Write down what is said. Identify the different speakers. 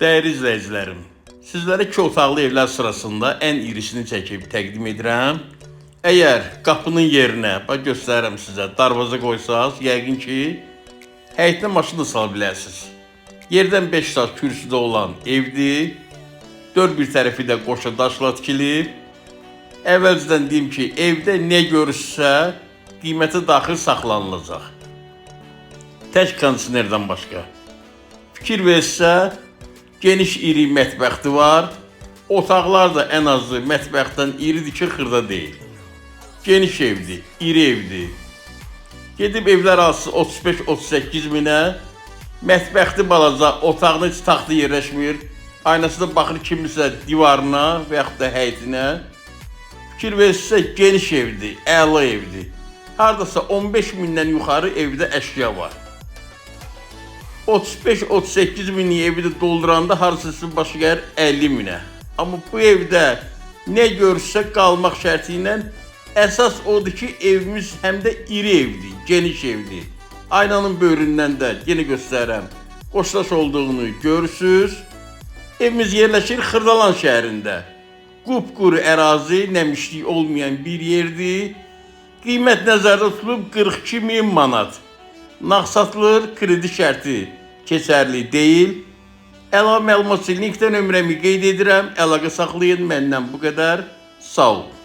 Speaker 1: Değerli izleyicilerim, sizlere iki otaqlı evlər sırasında en irisini çəkib təqdim edirəm. Əgər qapının yerinə, bax göstərirəm sizə, darvaza qoysaz, yəqin ki, həyətinə maşın da sala bilərsiniz. Yerdən 5 saat kürsüdə olan evdir. Dörd bir tərəfi də qoşa daşla tikilib. Əvvəlcədən deyim ki, evdə nə görürsə, qiyməti daxil saxlanılacaq. Tək kondisionerdən başqa. Fikir versə, geniş iri mətbəxti var. Otaqlar da ən azı mətbəxtdən iridir ki, xırda deyil. Geniş evdir, iri evdir. Gedib evlər alsın 35-38 minə. Mətbəxti balaca, otağında heç taxtı yerləşmir. Aynasında baxır kimsə divarına və yaxud da həyətinə. Fikir versə geniş evdir, əla evdir. Hardasa 15 mindən yuxarı evdə əşya var. 35-38 minlik evi də dolduranda sizin başı gəlir 50 minə. Amma bu evdə nə görsə qalmaq şərti ilə əsas odur ki, evimiz həm də iri evdir, geniş evdir. Aynanın böyründən də yenə göstərirəm. Qoşdaş olduğunu görürsüz. Evimiz yerləşir Xırdalan şəhərində. Qupquru ərazi, nəmişlik olmayan bir yerdir. Qiymət nəzərdə tutulub 42 min manat. Nağd satılır, kredi şərti keçərli deyil. Əlavə məlumat üçün linkdə nömrəmi qeyd edirəm. Əlaqə saxlayın məndən bu qədər. Sağ olun.